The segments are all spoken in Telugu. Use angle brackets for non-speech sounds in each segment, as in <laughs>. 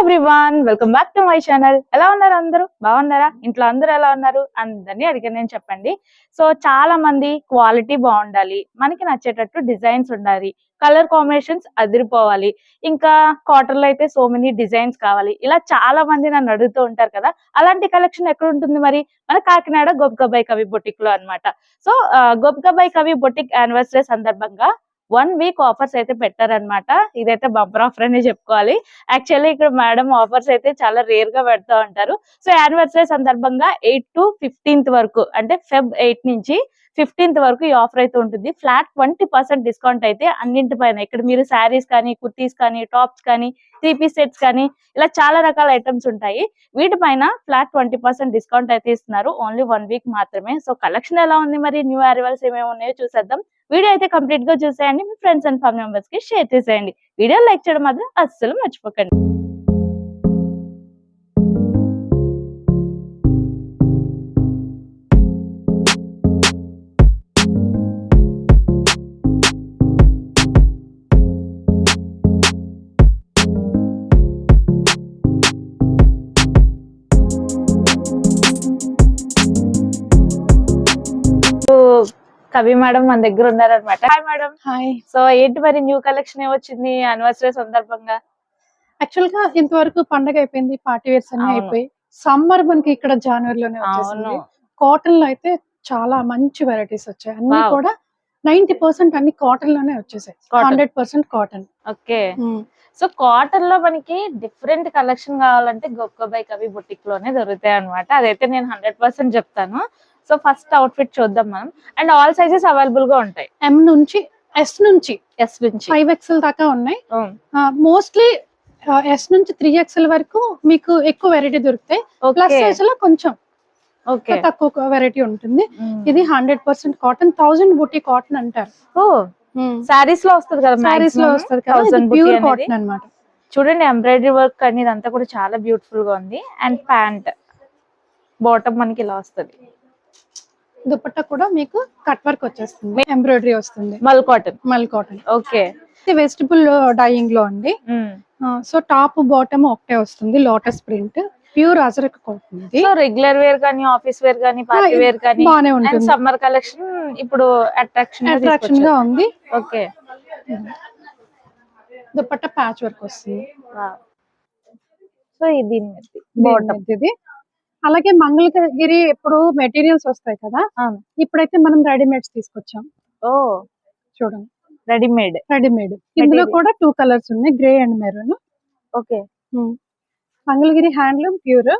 Everyone welcome back to my channel ఎలా ఉన్నారు అందరూ? బాగున్నారా? ఇంట్లో అందరూ ఎలా ఉన్నారు? అందరినీ అడిగాను నేను చెప్పండి. సో చాలా మంది క్వాలిటీ బాగుండాలి మనకి నచ్చేటట్టు డిజైన్స్ ఉండాలి కలర్ కాంబినేషన్స్ అదిరిపోవాలి ఇంకా కాటన్లో అయితే సో మెనీ డిజైన్స్ కావాలి. ఇలా చాలా మంది నన్ను అడుగుతూ ఉంటారు కదా అలాంటి కలెక్షన్ ఎక్కడ ఉంటుంది మరి? మన కాకినాడ గొప్పగబాయ్ కవి బొటిక్లో అనమాట సో గొప్పగబాయ్ కవి బొటిక్ యానివర్సరీ సందర్భంగా వన్ వీక్ ఆఫర్స్ అయితే పెట్టారనమాట ఇదైతే బంపర్ ఆఫర్ అనే చెప్పుకోవాలి. యాక్చువల్లీ ఇక్కడ మేడం ఆఫర్స్ అయితే చాలా రేర్గా పెడతా ఉంటారు. సో యానివర్సరీ సందర్భంగా ఎయిట్ టు ఫిఫ్టీన్త్ వరకు అంటే ఫెబ్ ఎయిట్ నుంచి ఫిఫ్టీన్త్ వరకు ఈ ఆఫర్ అయితే ఉంటుంది. ఫ్లాట్ ట్వంటీ పర్సెంట్ డిస్కౌంట్ అయితే అన్నింటిపైన ఇక్కడ మీరు శారీస్ కానీ కుర్తీస్ కానీ టాప్స్ కానీ త్రీ పీస్ సెట్స్ కానీ ఇలా చాలా రకాల ఐటమ్స్ ఉంటాయి. వీటిపైన ఫ్లాట్ ట్వంటీ పర్సెంట్ డిస్కౌంట్ అయితే ఇస్తున్నారు. ఓన్లీ వన్ వీక్ మాత్రమే. సో కలెక్షన్ ఎలా ఉంది మరి? న్యూ అరైవల్స్ ఏమేమి ఉన్నాయో చూసేద్దాం. వీడియో అయితే కంప్లీట్గా చూసేయండి. మీ ఫ్రెండ్స్ అండ్ ఫ్యామిలీ మెంబర్స్కి షేర్ చేసేయండి. వీడియో లైక్ చేయడం మాత్రం అస్సలు మర్చిపోకండి. కవి మేడం మన దగ్గర ఉన్నారనమాట హాయ్ మేడం. హాయ్ సో ఏంటి మరి న్యూ కలెక్షన్ ఏమొచ్చింది? యానివర్సరీ సందర్భంగా? యాక్చువల్గా ఇంతవరకు పండగ అయిపోయింది పార్టీ వేర్స్ అన్ని. అయిపోయి సమ్మర్ మనకి ఇక్కడ జనవరిలోనే వచ్చేసింది. కాటన్లో అయితే చాలా మంచి వెరైటీస్ వచ్చాయి. అన్ని. కూడా నైన్టీ పర్సెంట్ అన్ని కాటన్లోనే వచ్చేసాయి. Hundred percent cotton okay so కాటన్లో మనకి డిఫరెంట్ కలెక్షన్ కావాలంటే గొప్పబాయ్ కవి బుటిక్లోనే దొరుకుతాయి అనమాట అదైతే నేను హండ్రెడ్ పర్సెంట్ చెప్తాను. సో ఫస్ట్ అవుట్ ఫిట్ చూద్దాం మనం. అండ్ ఆల్ సైజెస్ అవైలబుల్గా ఉంటాయి. ఎం నుంచి ఎస్ నుంచి. ఎస్ నుంచి. ఫైవ్ ఎక్స్ఎల్ దాకా ఉన్నాయి. మోస్ట్లీ ఎస్ నుంచి త్రీ ఎక్స్ఎల్ వరకు మీకు ఎక్కువ వెరైటీ దొరుకుతాయి. ప్లస్ సైజ్లో కొంచెం ఓకే తక్కువ వెరైటీ ఉంటుంది. ఉమ్. ఇది హండ్రెడ్ పర్సెంట్ కాటన్ థౌజండ్ బుటీ కాటన్ అంటారు. ఓ. సారీస్లో వస్తుంది కదా సారీస్లో వస్తుంది కదా థౌసండ్ ప్యూర్ కాటన్ అన్నమాట. చూడండి ఎంబ్రాయిడరీ వర్క్ అనేది ఇదంతా కూడా చాలా బ్యూటిఫుల్గా ఉంది. అండ్ ప్యాంట్ బాటమ్ మనకి ఇలా వస్తుంది. దుపట్టా కూడా మీకు కట్ వర్క్ వచ్చేస్తుంది. ఎంబ్రాయిడరీ వస్తుంది. Mul cotton. Mul cotton. Okay. ఇది వెజిటబుల్ డైయింగ్లో అండి. సో టాప్ బాటమ్ ఒకటే వస్తుంది lotus print. Pure ajrak so regular wear కానీ ఆఫీస్ వేర్ కానీ పార్టీ వేర్ కానీ బానే అండ్ ఉంటుంది. సమ్మర్ కలెక్షన్ ఇప్పుడు అట్రాక్షన్ అట్రాక్షన్గా ఉంది. ఓకే. దుపట్టా ప్యాచ్ వర్క్ వస్తుంది. సో ఇది బాటమ్. ఇది. అలాగే మంగళగిరి ఎప్పుడు మెటీరియల్స్ వస్తాయి కదా. ఇప్పుడైతే మనం రెడీమేడ్స్ తీసుకొచ్చాం. ఓ. చూడండి. రెడీమేడ్. రెడీమేడ్. ఇందులో. కూడా టూ కలర్స్ ఉన్నాయి. Grey and maroon. Okay. Mangalagiri handloom pure.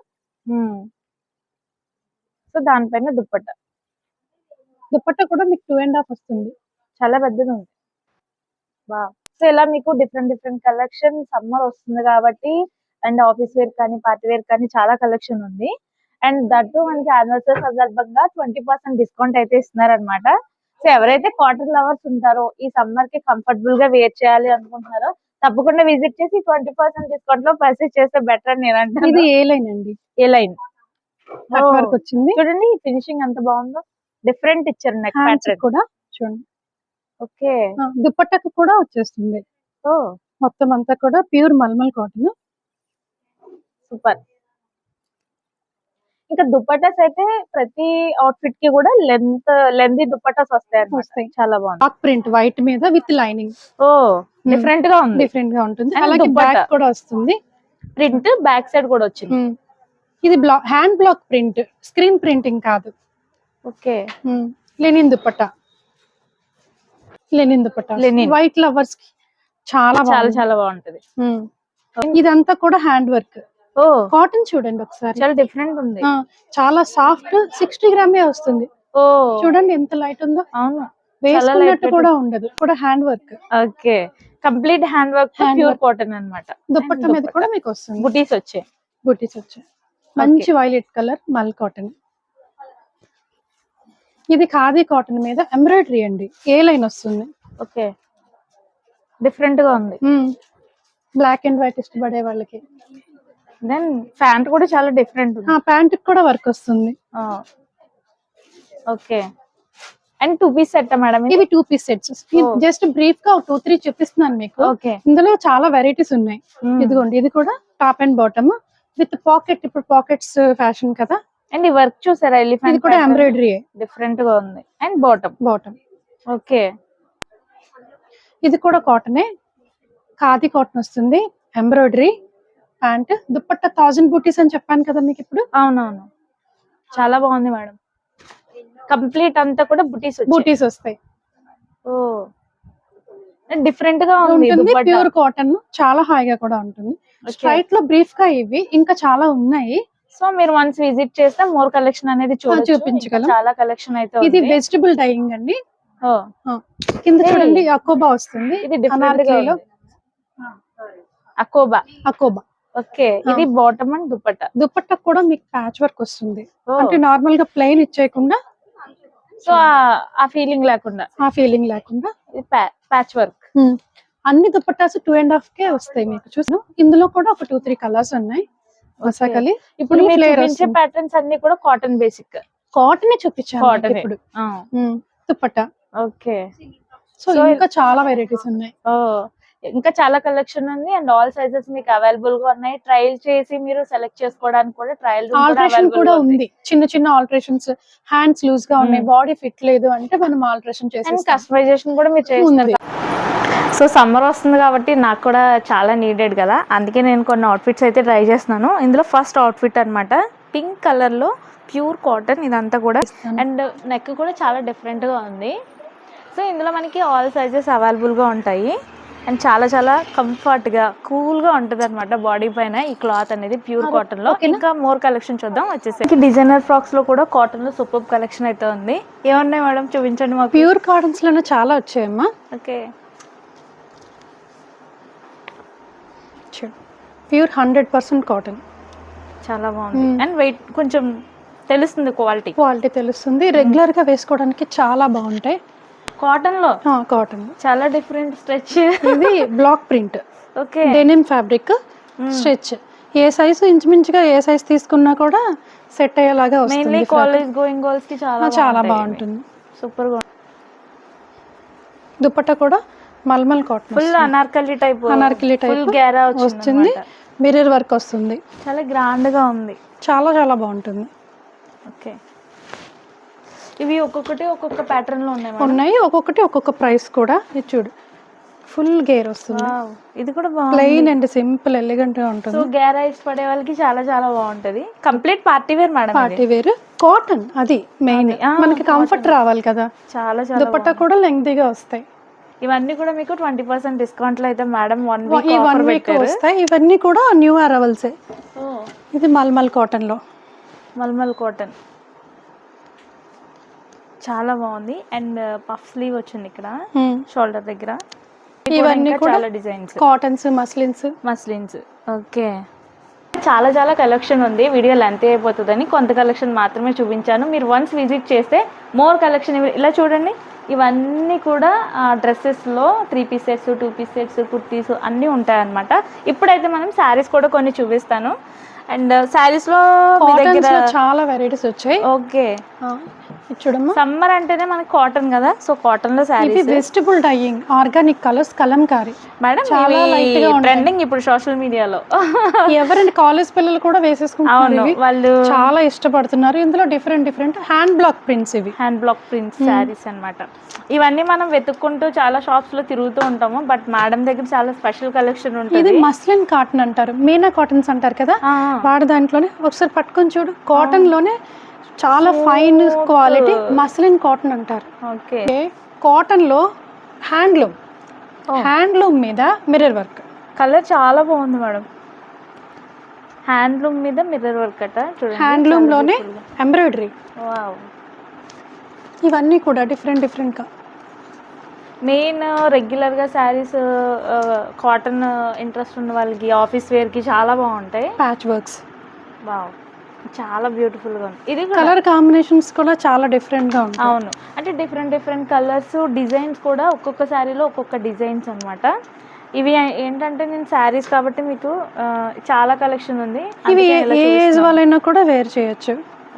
So దానిపైన దుప్పట్ట. దుపట్టా కూడా మీకు టూ అండ్ హాఫ్ వస్తుంది. చాలా పెద్దది ఉంది. బా సో ఇలా మీకు డిఫరెంట్ డిఫరెంట్ కలెక్షన్ సమ్మర్ వస్తుంది కాబట్టి అండ్ ఆఫీస్ వేర్ కానీ పార్టీ వేర్ కానీ చాలా కలెక్షన్ ఉంది. అండ్ దట్టు మనకి యానివర్సరీ సందర్భంగా ట్వంటీ పర్సెంట్ డిస్కౌంట్ అయితే ఇస్తున్నారు అనమాట సో ఎవరైతే కాటన్ లవర్స్ ఉంటారో ఈ సమ్మర్కి కంఫర్టబుల్గా వేర్ చేయాలి అనుకుంటున్నారో తప్పకుండా విజిట్ చేసి ట్వంటీ పర్సెంట్ డిస్కౌంట్లో పర్చేస్ చేస్తే బెటర్ అని నేను ఇది ఏ లైన్ అండి? ఏ లైన్? వర్క్ వచ్చింది. చూడండి ఫినిషింగ్ ఎంత బాగుందో. డిఫరెంట్ ఇచ్చారు నెక్ ప్యాటర్న్ కూడా చూడండి. ఓకే ఆ, దుపట్టాకు కూడా వచ్చేస్తుంది. ఓ మొత్తం అంతా కూడా ప్యూర్ మల్మల్ కాటన్ సూపర్ ఇంకా దుప్పటాస్ అయితే ప్రతి అవుట్ఫిట్కి కూడా లెంత్ లెంతీ దుప్పటాస్ వస్తాయి. చాలా బాగుంది. ప్రింట్ వైట్ మీద విత్ లైనింగ్ ఓ డిఫరెంట్గా ఉంది. డిఫరెంట్గా ఉంటుంది. అలాగే. బ్యాక్ కూడా వస్తుంది. ప్రింట్ బ్యాక్ సైడ్ కూడా వచ్చింది. ఉమ్. ఇది block hand block print screen printing కాదు. Okay. Linen dupatta linen Linen. White లవర్స్కి చాలా చాలా. చాలా బాగుంటది. ఉమ్. ఇదంతా కూడా హ్యాండ్ వర్క్ కాటన్ చూడండి ఒకసారి. చాలా డిఫరెంట్ ఉంది. చాలా సాఫ్ట్ సిక్స్టీ గ్రామే వస్తుంది. ఓ. చూడండి ఎంత లైట్ ఉందో. అవును. వేసుకున్నట్టు కూడా ఉండదు. కూడా hand work okay. Complete hand work pure. Cotton అన్నమాట. దుపట్టా మీద కూడా మీకు వస్తుంది. బుటీస్ వచ్చాయి. బుటీస్ వచ్చాయి. మంచి వైలెట్ కలర్ మల్ కాటన్ ఇది ఖాదీ కాటన్ మీద ఎంబ్రాయిడరీ అండి. ఏ లైన్ వస్తుంది? ఓకే. డిఫరెంట్గా ఉంది. బ్లాక్ అండ్ వైట్ ఇష్టపడే వాళ్ళకి. దెన్ ప్యాంట్ కూడా చాలా డిఫరెంట్ ఉంది. ఆ ప్యాంట్ కూడా వర్క్ వస్తుంది. Okay. And two piece set madam ఇవి టూ పీస్ సెట్స్. జస్ట్ బ్రీఫ్గా టూ త్రీ చూపిస్తున్నాను మీకు. ఓకే ఇందులో చాలా వెరైటీస్ ఉన్నాయి. ఇదిగోండి ఇది కూడా top and bottom with pocket ఇప్పుడు పాకెట్స్ ఫ్యాషన్ కదా. అండ్ ఈ వర్క్ చూసారా? ఇది ఎలిఫెంట్ కూడా ఎంబ్రాయిడరీ డిఫరెంట్గా ఉంది. And bottom bottom okay. ఇది కూడా కాటనే ఖాదీ కాటన్ వస్తుంది. ఎంబ్రాయిడరీ ప్యాంట్ దుప్పట్ట థౌజండ్ బూటీస్ అని చెప్పాను కదా మీకు ఇప్పుడు? అవునవును. చాలా బాగుంది మేడం. కంప్లీట్ అంతా కూడా బుటీస్ బూటీస్ వస్తాయి. ఓ. డిఫరెంట్గా ఉంటుంది. ప్యూర్ కాటన్ చాలా హాయిగా కూడా ఉంటుంది. స్ట్రైట్లో బ్రీఫ్గా ఇవి ఇంకా చాలా ఉన్నాయి. సో మీరు వన్స్ విజిట్ చేస్తే మోర్ కలెక్షన్ అనేది చూపించగలం. చాలా కలెక్షన్ అయితే ఇది. వెజిటబుల్ డైయింగ్ అండి. కింద. చూడండి అకోబా వస్తుంది. ఇది డిఫరెంట్. అకోబా. అకోబా. ఓకే ఇది బాటమ్ అండ్ దుపట్టా దుపట్టా కూడా మీకు ప్యాచ్ వర్క్ వస్తుంది. అంటే నార్మల్గా ప్లెయిన్ ఇచ్చేయకుండా సో ఆ- ఫీలింగ్ లేకుండా? ఆ ఫీలింగ్ లేకుండా. ఇది ప్యాచ్ వర్క్. అన్ని dupattas two and half K వస్తాయి మీకు చూసిన ఇందులో కూడా ఒక టూ త్రీ కలర్స్ ఉన్నాయి. మసాకలి ఇప్పుడు. ప్యాటర్న్స్ అన్ని కూడా కాటన్ బేసిక్ కాటన్ చూపించాను ఏ. ఇప్పుడు. దుపట్టా ఓకే. సో ఇంకా చాలా వెరైటీస్ ఉన్నాయి. ఇంకా చాలా కలెక్షన్ ఉంది. అండ్ ఆల్ సైజెస్ మీకు అవైలబుల్గా ఉన్నాయి. ట్రయల్ చేసి మీరు సెలెక్ట్ చేసుకోవడానికి కూడా ట్రయల్ ఆల్టరేషన్ కూడా ఉంది. చిన్న చిన్న ఆల్టరేషన్స్ హ్యాండ్స్ లూజ్గా ఉన్నాయి. బాడీ ఫిట్ లేదు అంటే మనం ఆల్టరేషన్ చేసి కస్టమైజేషన్ కూడా మీరు చేస్తారు సో సమ్మర్ వస్తుంది కాబట్టి నాకు కూడా చాలా నీడెడ్ కదా. అందుకే నేను కొన్ని అవుట్ఫిట్స్ అయితే ట్రై చేస్తున్నాను. ఇందులో ఫస్ట్ అవుట్ఫిట్ అన్నమాట. పింక్ కలర్లో ప్యూర్ కాటన్ ఇదంతా కూడా. అండ్ నెక్ కూడా చాలా different గా ఉంది. సో ఇందులో మనకి ఆల్ సైజెస్ అవైలబుల్గా ఉంటాయి. అండ్ చాలా చాలా కంఫర్ట్గా కూల్గా ఉంటుంది అనమాట బాడీ పైన ఈ క్లాత్ అనేది ప్యూర్ కాటన్లో? ఇంకా మోర్ కలెక్షన్ చూద్దాం వచ్చేసి డిజైనర్ ఫ్రాక్స్లో కూడా కాటన్లో సూపర్ కలెక్షన్ అయితే ఉంది. ఏమున్నాయి మేడం? చూపించండి మాకు. ప్యూర్ కాటన్స్లోనే చాలా వచ్చాయమ్మా. Okay. Pure hundred percent cotton. చాలా బాగుంది. అండ్ వెయిట్ కొంచెం తెలుస్తుంది క్వాలిటీ. క్వాలిటీ తెలుస్తుంది. రెగ్యులర్గా వేసుకోవడానికి చాలా బాగుంటాయి. కాటన్లో కాటన్ చాలా డిఫరెంట్ స్ట్రెచ్ ఇది block print okay denim fabric stretch ఏ సైజు ఇంచుమించుగా ఏ సైజ్ తీసుకున్నా కూడా సెట్ అయ్యేలాగా వస్తుంది. కాలేజ్ గోయింగ్ గర్ల్స్కి చాలా చాలా బాగుంటుంది. సూపర్గా దుపట్టా కూడా mulmul cotton full Anarkali type Anarkali full type గ్యారా వస్తుంది. మిర్రర్ వర్క్ వస్తుంది. చాలా గ్రాండ్గా ఉంది. చాలా చాలా బాగుంటుంది. ఓకే ఇవి ఒక్కొక్కటి ఒక్కొక్క ప్యాటర్న్లో ఉన్నాయి ఉన్నాయి ఒక్కొక్కటి ఒక్కొక్క ప్రైస్ కూడా. ఇది చూడు ఫుల్ గేర్ వస్తుంది. ఇది కూడా ప్లెయిన్ అండ్ సింపుల్ ఎలిగెంట్గా సో ఉంటుంది గ్యారా ఇష్టపడే వాళ్ళకి చాలా చాలా బాగుంటది. Complete party wear madam party wear cotton అది మెయిన్ మనకి కంఫర్ట్ రావాలి కదా. చాలా చాలా దుపట్టా కూడా లెంగ్తీగా వస్తాయి. ఇవన్నీ కూడా మీకు ట్వంటీ పర్సెంట్ డిస్కౌంట్లో అయితే madam one week one week వస్తాయి. ఇవన్నీ కూడా న్యూ అరవల్సే ఓ, ఇది మల్మల్ కాటన్లో. మల్మల్ కాటన్ చాలా బాగుంది. అండ్ పఫ్ స్లీవ్ వచ్చింది ఇక్కడ. షోల్డర్ దగ్గర. ఇవన్నీ కూడా చాలా designs. Cottons muslins. Muslins. Okay. చాలా చాలా కలెక్షన్ ఉంది. వీడియో లెంత్ అయిపోతుందని కొంత కలెక్షన్ మాత్రమే చూపించాను. మీరు వన్స్ విజిట్ చేస్తే మోర్ కలెక్షన్ ఇలా చూడండి. ఇవన్నీ కూడా డ్రెస్సెస్లో three piece sets two piece sets kurtis అన్నీ ఉంటాయన్నమాట. ఇప్పుడైతే మనం శారీస్ కూడా కొన్ని చూపిస్తాను. అండ్ శారీస్లో లో చాలా వెరైటీస్ వచ్చాయి. ఓకే. చూడమ్మా. సమ్మర్ అంటేనే మనకి కాటన్ కదా సో కాటన్లో ఇది saris. Vegetable dyeing organic colours Kalamkari madam చాలా light గా. ట్రెండింగ్ ఇప్పుడు సోషల్ మీడియాలో <laughs> ఎవరండి కాలేజ్ పిల్లలు కూడా ఇవి? వాళ్ళు చాలా ఇష్టపడుతున్నారు. ఇందులో different different hand block prints ఇవి. హ్యాండ్ బ్లాక్ ప్రింట్స్ శారీస్ అన్నమాట. ఇవన్నీ మనం వెతుక్కుంటూ చాలా షాప్స్లో తిరుగుతూ ఉంటాము బట్ మేడం దగ్గర చాలా స్పెషల్ కలెక్షన్ ఇది ఉంటుంది మస్లిన్ కాటన్ అంటారు. మీనా కాటన్స్ అంటారు కదా? వాడి దాంట్లోనే ఒకసారి పట్టుకొని చూడు. కాటన్లోనే చాలా ఫైన్. క్వాలిటీ మస్లిన్ కాటన్ అంటారు. ఓకే. కాటన్లో హ్యాండ్లూమ్. హ్యాండ్లూమ్ మీద మిర్రర్ వర్క్. కలర్ చాలా బాగుంది మేడం. హ్యాండ్లూమ్ మీద మిర్రర్ వర్క్ అట హ్యాండ్లూమ్లోనే ఎంబ్రాయిడరీ. ఇవన్నీ కూడా డిఫరెంట్ డిఫరెంట్గా మెయిన్ రెగ్యులర్గా శారీస్ కాటన్ ఇంట్రెస్ట్ ఉన్న వాళ్ళకి ఆఫీస్ వేర్కి చాలా బాగుంటాయి. Patch works wow. చాలా బ్యూటిఫుల్గా ఉంది. ఇది కలర్ కాంబినేషన్స్ కూడా చాలా డిఫరెంట్గా ఉంటాయి. అవును. అంటే డిఫరెంట్ డిఫరెంట్ కలర్స్ డిజైన్స్ కూడా ఒక్కొక్క శారీలో ఒక్కొక్క డిజైన్స్ అన్నమాట. ఇవి ఏంటంటే నేను శారీస్ కాబట్టి మీకు చాలా కలెక్షన్ ఉంది. ఇవి ఏ ఏజ్ వాళ్ళైనా కూడా వేర్ చేయొచ్చు.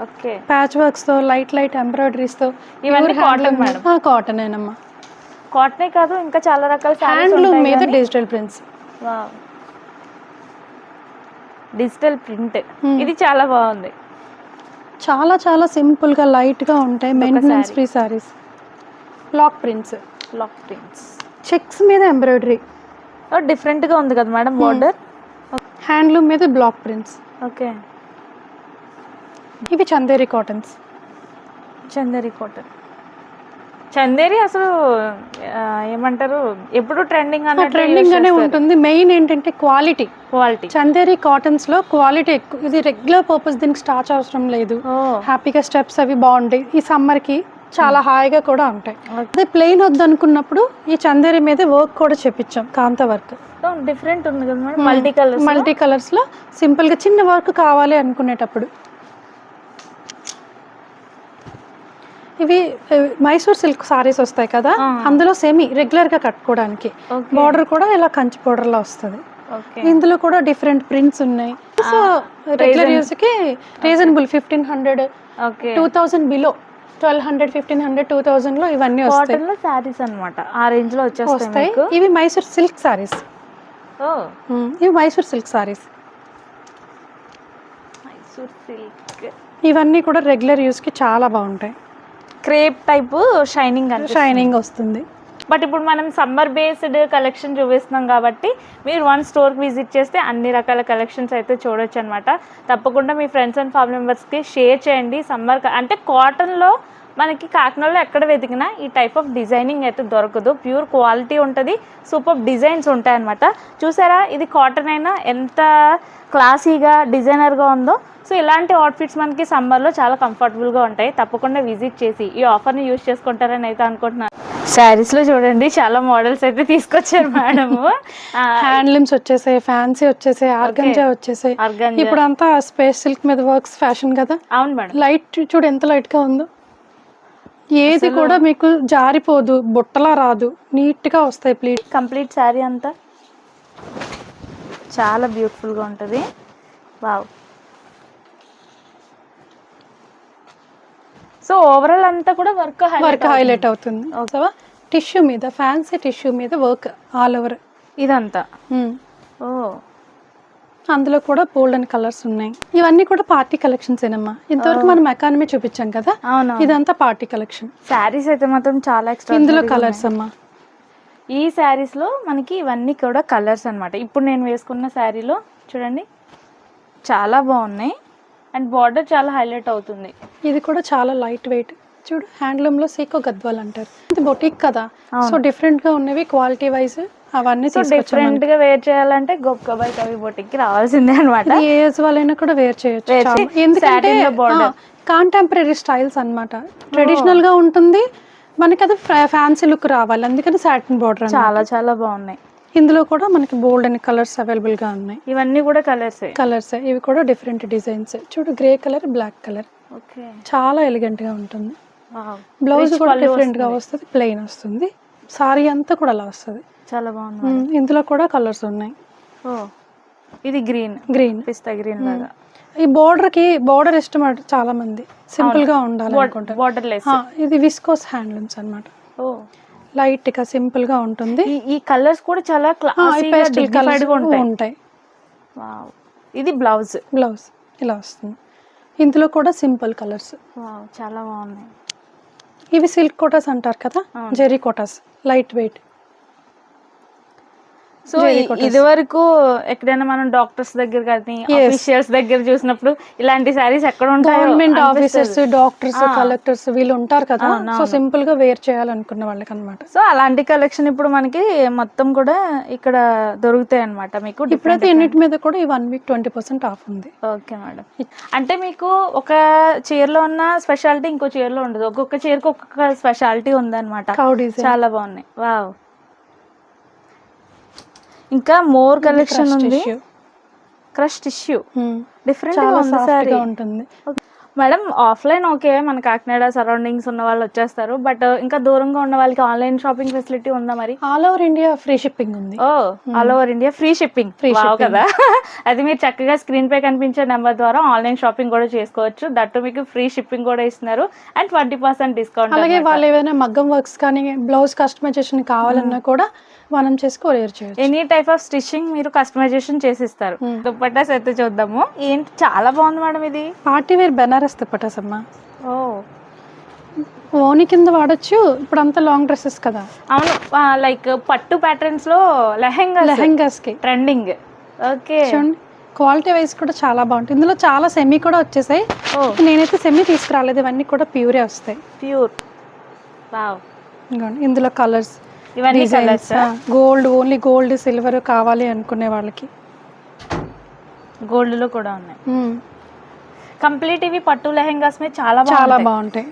ఓకే ప్యాచ్ వర్క్స్తో లైట్ లైట్ ఎంబ్రాయిడరీస్తో ఇవన్నీ cotton, madam. కాటన్ ఏనమ్మా. కాటనే కాదు ఇంకా చాలా రకాల హ్యాండ్లూమ్ మీద డిజిటల్ ప్రింట్స్ డిజిటల్ ప్రింట్. ఇది చాలా బాగుంది. చాలా చాలా సింపుల్గా లైట్గా ఉంటాయి. Maintenance. Free saris block prints block prints checks మీద ఎంబ్రాయిడరీ డిఫరెంట్గా ఉంది కదా మేడం. బార్డర్ హ్యాండ్లూమ్ మీద బ్లాక్ ప్రింట్స్ ఓకే ఇవి చందేరి కాటన్స్ చందేరి కాటన్ చందేరి అసలు ఏమంటారు ఎప్పుడు ట్రెండింగ్ ట్రెండింగ్ గానే ఉంటుంది. మెయిన్ ఏంటంటే క్వాలిటీ క్వాలిటీ చందేరి కాటన్స్లో క్వాలిటీ ఎక్కువ. ఇది రెగ్యులర్ పర్పస్ దీనికి స్టార్చ్ అవసరం లేదు. హ్యాపీగా స్టెప్స్ అవి బాగుంటాయి. ఈ సమ్మర్కి చాలా హాయిగా కూడా ఉంటాయి. అదే ప్లెయిన్ వద్దనుకున్నప్పుడు ఈ చందేరి మీద వర్క్ కూడా చేపించాం కాంత వర్క్ డిఫరెంట్ ఉంది కదా మల్టీ కలర్స్ మల్టీ కలర్స్లో? సింపుల్గా చిన్న వర్క్ కావాలి అనుకునేటప్పుడు. ఇవి మైసూర్ సిల్క్ సారీస్ వస్తాయి కదా. అందులో సెమీ రెగ్యులర్గా కట్టుకోవడానికి. బార్డర్ కూడా ఇలా కంచి border లో వస్తుంది. ఇందులో కూడా డిఫరెంట్ ప్రింట్స్ ఉన్నాయి. So regular యూస్కి reasonable fifteen hundred two thousand below twelve hundred fifteen hundred two థౌసండ్లో ఇవన్నీ వస్తాయి. శారీస్ అన్నమాట. ఆ రేంజ్లో వచ్చేస్తాయి వస్తాయి. ఇవి మైసూర్ సిల్క్ సారీస్ ఇవి మైసూర్ సిల్క్ సారీస్ మైసూర్ సిల్క్. ఇవన్నీ కూడా రెగ్యులర్ యూస్కి చాలా బాగుంటాయి. క్రేప్ టైప్ షైనింగ్ షైనింగ్ వస్తుంది. బట్ ఇప్పుడు మనం సమ్మర్ బేస్డ్ కలెక్షన్ చూపిస్తున్నాం కాబట్టి మీరు వన్ స్టోర్కి విజిట్ చేస్తే అన్ని రకాల కలెక్షన్స్ అయితే చూడొచ్చు అనమాట తప్పకుండా మీ ఫ్రెండ్స్ అండ్ ఫ్యామిలీ మెంబర్స్కి షేర్ చేయండి. సమ్మర్ అంటే కాటన్లో మనకి కాకినాడలో ఎక్కడ వెతికినా ఈ టైప్ ఆఫ్ డిజైనింగ్ అయితే దొరకదు. ప్యూర్ క్వాలిటీ ఉంటుంది. సూపర్ డిజైన్స్ ఉంటాయి అనమాట చూసారా? ఇది కాటన్ అయినా ఎంత క్లాసీగా డిజైనర్గా ఉందో. సో ఇలాంటి అవుట్ఫిట్స్ మనకి సమ్మర్లో చాలా కంఫర్టబుల్గా ఉంటాయి. తప్పకుండా విజిట్ చేసి ఈ ఆఫర్ని యూజ్ చేసుకుంటారని అయితే అనుకుంటున్నాను. శారీస్లో చూడండి చాలా మోడల్స్ అయితే తీసుకొచ్చారు మేడము. <laughs> హ్యాండ్లూమ్స్ వచ్చేసాయి ఫ్యాన్సీ వచ్చేసాయి ఆర్గంజా వచ్చేసాయి. ఇప్పుడు అంతా స్పేస్ సిల్క్ మీద వర్క్స్ ఫ్యాషన్ కదా. అవును మేడం. లైట్ చూడు ఎంత లైట్గా ఉందో. ఏది కూడా మీకు జారిపోదు బుట్టలా రాదు నీట్గా వస్తాయి ప్లీట్ కంప్లీట్ శారీ అంతా. చాలా బ్యూటిఫుల్గా ఉంటుంది. వావ్. సో ఓవరాల్ అంతా కూడా వర్క్ వర్క్ హైలైట్ అవుతుంది. టిష్యూ మీద ఫ్యాన్సీ టిష్యూ మీద వర్క్ ఆల్ ఓవర్ ఇదంతా? ఓ అందులో కూడా బోల్డ్ అండ్ కలర్స్ ఉన్నాయి. ఇవన్నీ కూడా పార్టీ కలెక్షన్స్ ఏనమ్మా? ఇంతవరకు మనం ఎకానమీ చూపించాం కదా? ఇదంతా పార్టీ కలెక్షన్. శారీస్ అయితే మాత్రం చాలా ఎక్స్ట్రా ఇందులో కలర్స్ అమ్మా. ఈ శారీస్లో మనకి ఇవన్నీ కూడా కలర్స్ అన్నమాట. ఇప్పుడు నేను వేసుకున్న శారీలో చూడండి. చాలా బాగున్నాయి. అండ్ బార్డర్ చాలా హైలైట్ అవుతుంది. ఇది కూడా చాలా లైట్ వెయిట్ చూడు హ్యాండ్లూమ్లో సీకో గద్వాల్ అంటారు. ఇది బొటిక్ కదా? సో డిఫరెంట్గా ఉన్నవి క్వాలిటీ వైజ్ అవన్నీ డిఫరెంట్గా వేర్ చేయాలంటే గొప్పబాయ్ కవి బొటిక్కి రావాల్సిందే అనమాట ఏజ్ వాళ్ళైనా కూడా వేర్ చేయొచ్చు ఎందుకంటే. కాంటెంపరీ స్టైల్స్ అన్నమాట. ట్రెడిషనల్గా ఉంటుంది. మనకి అది ఫ్యాన్సీ లుక్ రావాలి. అందుకని సాటిన్ బోర్డర్ చాలా చాలా బాగున్నాయి. ఇందులో కూడా మనకి బోల్డ్ అని కలర్స్ అవైలబుల్గా ఉన్నాయి. ఇవన్నీ కూడా కలర్స్ కలర్స్ ఇవి కూడా డిఫరెంట్ డిజైన్స్ చూడు grey colour black colour okay. చాలా ఎలిగెంట్గా ఉంటుంది. బ్లౌజ్ కూడా డిఫరెంట్గా వస్తుంది ప్లెయిన్ వస్తుంది. సారీ అంతా కూడా అలా వస్తుంది. చాలా బాగుంది ఇందులో కూడా కలర్స్ ఉన్నాయి. ఓ ఇది గ్రీన్. గ్రీన్. పిస్తా గ్రీన్ లాగా. ఈ బోర్డర్కి బోర్డర్ ఇష్టం చాలా మంది. సింపుల్గా ఉండాలి అనుకుంటారు. బార్డర్ లెస్ ఇది విస్కోస్ హ్యాండ్లూమ్స్ అన్నమాట. ఓ. లైట్గా సింపుల్గా ఉంటుంది. ఈ కలర్స్ కూడా చాలా ఉంటాయి. ఇది బ్లౌజ్ బ్లౌజ్ ఇలా వస్తుంది. ఇందులో కూడా సింపుల్ కలర్స్ చాలా బాగున్నాయి. ఇవి సిల్క్ కోటాస్ అంటారు కదా. Zari Kotas light weight so ఇది వరకు ఎక్కడైనా మనం డాక్టర్స్ దగ్గర కానీ. అఫీషియల్స్ దగ్గర చూసినప్పుడు ఇలాంటి సారీస్ ఎక్కడ ఉంటాయో గవర్నమెంట్. Officers doctors. కలెక్టర్స్ వీళ్ళు ఉంటారు కదా సో. సింపుల్గా వేర్ చేయాలనుకున్న వాళ్ళకి అనమాట సో అలాంటి కలెక్షన్ ఇప్పుడు మనకి మొత్తం కూడా ఇక్కడ దొరుకుతాయి అన్నమాట మీకు ఇప్పుడైతే ఎన్నిటి మీద కూడా ఈ one week twenty percent off ఉంది. Okay madam. అంటే మీకు ఒక చీరలో ఉన్న స్పెషాలిటీ ఇంకో చీరలో ఉండదు. ఒక్కొక్క చీరకు ఒక్కొక్క స్పెషాలిటీ ఉందన్నమాట. చాలా బాగున్నాయి. వావ్ ఇంకా మోర్ కలెక్షన్ ఉంది. క్రష్ టిష్యూ డిఫరెంట్ ఉంది సారీ ఉంటుంది. మేడం ఆఫ్లైన్ ఓకే మన కాకినాడ సరౌండింగ్స్ ఉన్న వాళ్ళు వచ్చేస్తారు. బట్ ఇంకా దూరంగా ఉన్న వాళ్ళకి ఆన్లైన్ షాపింగ్ ఫెసిలిటీ ఉందా మరి? All over India free shipping ఉంది. ఓ all over India free shipping shipping. కదా? <laughs> అది మీరు చక్కగా స్క్రీన్ పై కనిపించే నెంబర్ ద్వారా ఆన్లైన్ షాపింగ్ కూడా చేసుకోవచ్చు. దట్టు మీకు ఫ్రీ షిప్పింగ్ కూడా ఇస్తున్నారు. అండ్ ట్వంటీ పర్సెంట్ డిస్కౌంట్ అలాగే వాళ్ళు ఏమైనా మగ్గం వర్క్స్ కానీ బ్లౌజ్ కస్టమైజేషన్ కావాలన్నా కూడా మనం చేసి కొరియర్ చేయొచ్చు. ఎనీ టైప్ ఆఫ్ స్టిచ్చింగ్ మీరు కస్టమైజేషన్ చేసిస్తారు. Hmm. దుప్పటాస్ అయితే చూద్దాము. ఏంటి చాలా బాగుంది మేడం ఇది. పార్టీ వేర్ బెనారస్ దుప్పటాస్ అమ్మా. ఓ. ఓని కింద వాడచ్చు. ఇప్పుడు అంతా లాంగ్ డ్రెస్సెస్ కదా. అవును లైక్ పట్టు ప్యాటర్న్స్లో లెహెంగా లెహెంగాస్. కి ట్రెండింగ్. ఓకే. చూడండి క్వాలిటీ వైజ్ కూడా చాలా బాగుంటుంది. ఇందులో చాలా సెమీ కూడా వచ్చేసాయి. నేనైతే సెమీ తీసుకురాలేదు. ఇవన్నీ కూడా ప్యూరే వస్తాయి. ప్యూర్. ఇందులో కలర్స్. ఇవన్నీ colours gold only gold silver కావాలి అనుకునే వాళ్ళకి. గోల్డ్లో కూడా ఉన్నాయి. కంప్లీట్ ఇవి పట్టు లెహెంగాస్ మీద చాలా చాలా బాగుంటాయి.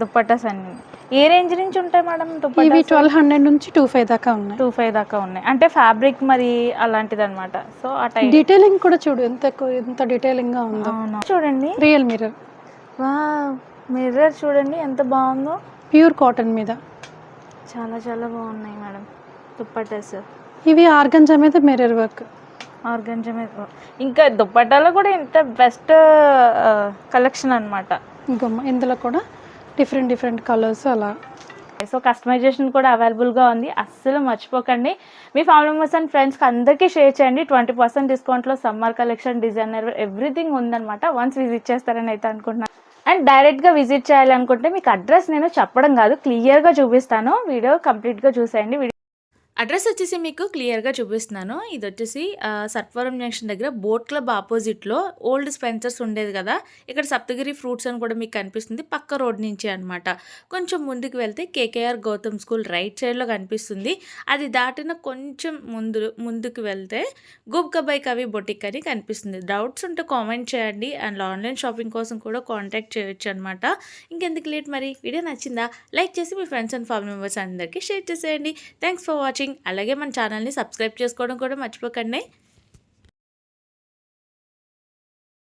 దుప్పటాస్ అన్ని. ఏ రేంజ్ నుంచి ఉంటాయి మేడం ఇవి ట్వెల్వ్ హండ్రెడ్ నుంచి టూ ఫైవ్ దాకా ఉన్నాయి. టూ ఫైవ్ దాకా ఉన్నాయి. అంటే ఫ్యాబ్రిక్ మరి అలాంటిది అనమాట సో ఆ టైప్. డీటెయిలింగ్ కూడా చూడు ఎంత ఎంత డీటెయిలింగ్గా ఉందో. చూడండి. రియల్ మిర్రర్ వావ్ మిర్రర్ చూడండి ఎంత బాగుందో. ప్యూర్ కాటన్ మీద. చాలా చాలా బాగున్నాయి మేడం. దుప్పటాస్ ఇవి ఆర్గంజా మీద మిర్రర్ వర్క్. ఆర్గంజా మీద ఇంకా దుప్పటాలో కూడా ఇంత బెస్ట్ కలెక్షన్ అన్నమాట. గుమ్మ ఇందులో కూడా డిఫరెంట్ డిఫరెంట్ కలర్స్ అలా. సో కస్టమైజేషన్ కూడా అవైలబుల్గా ఉంది. అస్సలు మర్చిపోకండి. మీ ఫ్యామిలీ మెంబర్స్ అండ్ ఫ్రెండ్స్కి అందరికీ షేర్ చేయండి. ట్వంటీ పర్సెంట్ డిస్కౌంట్లో సమ్మర్ కలెక్షన్ డిజైనర్ ఎవ్రీథింగ్ ఉందన్నమాట. వన్స్ విజిట్ చేస్తారని అయితే అనుకుంటున్నాను అండ్ డైరెక్ట్గా విజిట్ చేయాలనుకుంటే మీకు అడ్రస్ నేను చెప్పడం కాదు. క్లియర్గా చూపిస్తాను. వీడియో కంప్లీట్గా చూసేయండి. వీడియో అడ్రస్ వచ్చేసి మీకు క్లియర్గా చూపిస్తున్నాను. ఇది వచ్చేసి సర్పవరం జంక్షన్ దగ్గర బోట్ క్లబ్ ఆపోజిట్లో ఓల్డ్ స్పెన్సర్స్ ఉండేది కదా? ఇక్కడ సప్తగిరి ఫ్రూట్స్ అని కూడా మీకు కనిపిస్తుంది. పక్క రోడ్ నుంచి అనమాట కొంచెం ముందుకు వెళ్తే కేకేఆర్ గౌతమ్ స్కూల్ రైట్ సైడ్లో కనిపిస్తుంది. అది దాటిన కొంచెం ముందు ముందుకు వెళ్తే గుబ్కబై కవి బొటిక్ అని కనిపిస్తుంది. డౌట్స్ ఉంటే కామెంట్ చేయండి. అండ్ ఆన్లైన్ షాపింగ్ కోసం కూడా కాంటాక్ట్ చేయొచ్చు అనమాట ఇంకెందుకు లేట్ మరి? వీడియో నచ్చిందా? లైక్ చేసి మీ ఫ్రెండ్స్ అండ్ ఫ్యామిలీ మెంబర్స్ అందరికీ షేర్ చేసేయండి. థ్యాంక్స్ ఫర్ వాచింగ్ అలాగే మన ఛానల్ని సబ్స్క్రైబ్ చేసుకోవడం కూడా మర్చిపోకండి.